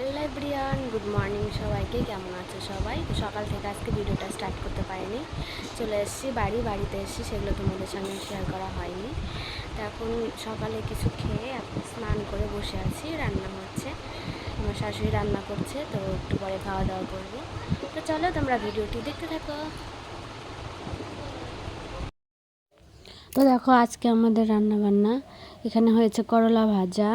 Hello লাইব্রিয়ান good morning সবাইকে। কেমন আছে সবাই? সকাল থেকে আজকে ভিডিওটা স্টার্ট করতে পারিনি। চলে এসেছি বাড়ি, বাড়িতে এসেছি, সেগুলো তোমাদের সঙ্গে শেয়ার করা হয়নি। তো এখন সকালে কিছু খেয়ে এখন স্নান করে বসে আছি, রান্না হচ্ছে। আমার শাশুড়ি রান্না করছে, তো একটু পরে খাওয়া দাওয়া করব। তো চলো তোমরা ভিডিওটি দেখতে থাকো। তো দেখো আজকে আমাদের রান্না বান্না এখানে হয়েছে করলা ভাজা।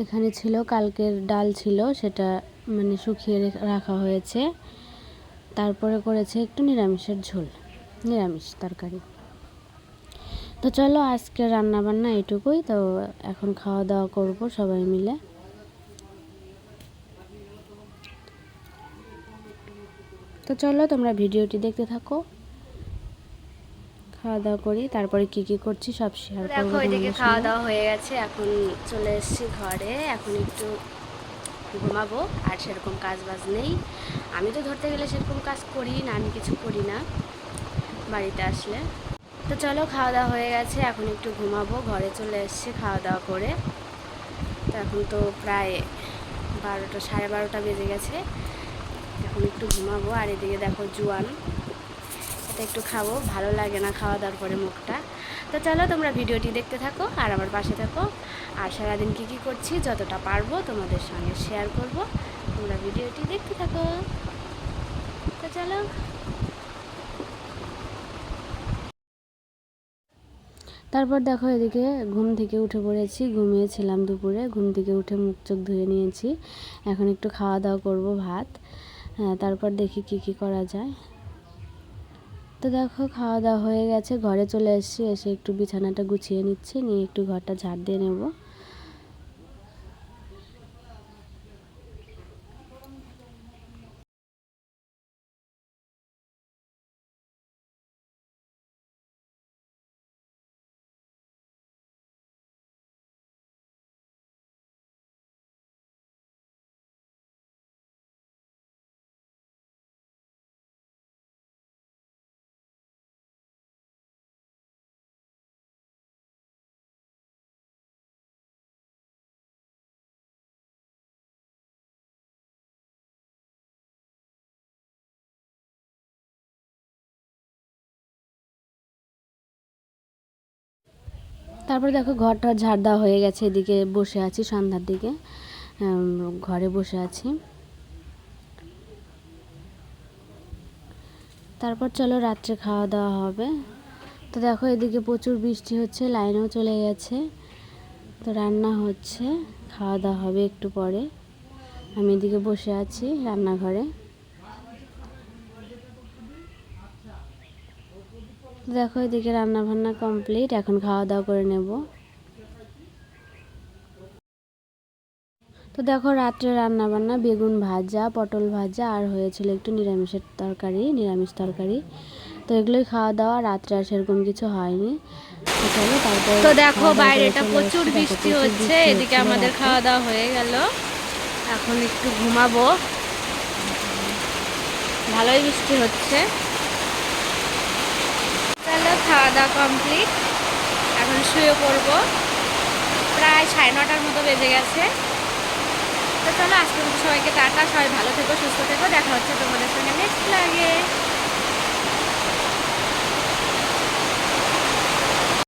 এখানে ছিল, কালকের ডাল ছিল, সেটা মানে শুকিয়ে রাখা হয়েছে। তারপরে করেছে একটু নিরামিষের ঝোল, নিরামিষ তরকারি। তো চলো আজকে রান্না বান্না এটুকুই। তো এখন খাওয়া দাওয়া করব সবাই মিলে। তো চলো, তোমরা ভিডিওটি দেখতে থাকো। খাওয়া দাওয়া করি তারপরে কি কি করছি সব শেয়ার করব দেখো এদিকে খাওয়া দাওয়া হয়ে গেছে এখন চলে এসেছি ঘরে এখন একটু ঘুমাবো আর সেরকম কাজ বাজ নেই। আমি তো ধরতে গেলে সেরকম কাজ করি না আমি কিছু করি না বাড়িতে আসলে। তো চলো খাওয়া দাওয়া হয়ে গেছে এখন একটু ঘুমাবো ঘরে চলে এসেছি খাওয়া দাওয়া করে। তো এখন তো প্রায় বারোটা সাড়ে বারোটা বেজে গেছে এখন একটু ঘুমাবো আর এদিকে দেখো জুয়ান একটু খাব, ভালো লাগে না খাওয়া দাওয়ার পরে মুখটা। তো চলো তোমরা ভিডিওটি দেখতে থাকো আর আমার পাশে থাকো। আর সারাদিন কী কী করছি, যতটা পারব তোমাদের সঙ্গে শেয়ার করব। তোমরা ভিডিওটি দেখতে থাকো। তো চলো। তারপর দেখো এদিকে ঘুম থেকে উঠে পড়েছি, ঘুমিয়েছিলাম দুপুরে, ঘুম থেকে উঠে মুখ চোখ ধুয়ে নিয়েছি। এখন একটু খাওয়া দাওয়া করব, ভাত। তারপর দেখি কি কি করা যায়। তো দেখো খাওয়া দাওয়া হয়ে গেছে। ঘরে চলে এসেছি, এসে একটু বিছানাটা গুছিয়ে নিচ্ছি, নিয়ে একটু ঘরটা ঝাড় দিয়ে নেব। তারপর দেখো ঘরটা ঝাড় দেওয়া হয়ে গেছে, এদিকে বসে আছি সন্ধ্যার দিকে। ঘরে বসে আছি। তারপর চলো রাত্রে খাওয়া দাওয়া হবে। তো দেখো এদিকে প্রচুর বৃষ্টি হচ্ছে, লাইনও চলে গেছে। তো রান্না হচ্ছে, খাওয়া দাওয়া হবে একটু পরে। আমি এদিকে বসে আছি রান্নাঘরে। দেখো এদিকে রান্না বান্না কমপ্লিট এখন খাওয়া দাওয়া করে নেব। তো দেখো রাত্রে রান্না বান্না বেগুন ভাজা পটল ভাজা আর হয়েছিল একটু নিরামিষের তরকারি নিরামিষ তরকারি। তো এগুলোই খাওয়া দাওয়া রাত্রে আর সেরকম কিছু হয়নি। তো দেখো বাইরেটা প্রচুর বৃষ্টি হচ্ছে এদিকে আমাদের খাওয়া দাওয়া হয়ে গেল। এখন একটু ঘুমাবো। ভালোই বৃষ্টি হচ্ছে। চলো খাওয়া দাওয়া কমপ্লিট এখন শুয়ে পড়ব। প্রায় সাড়ে নটার মতো বেজে গেছে। তো চলো আজকে সবাইকে টাটা। সবাই ভালো থেকো, সুস্থ থেকো।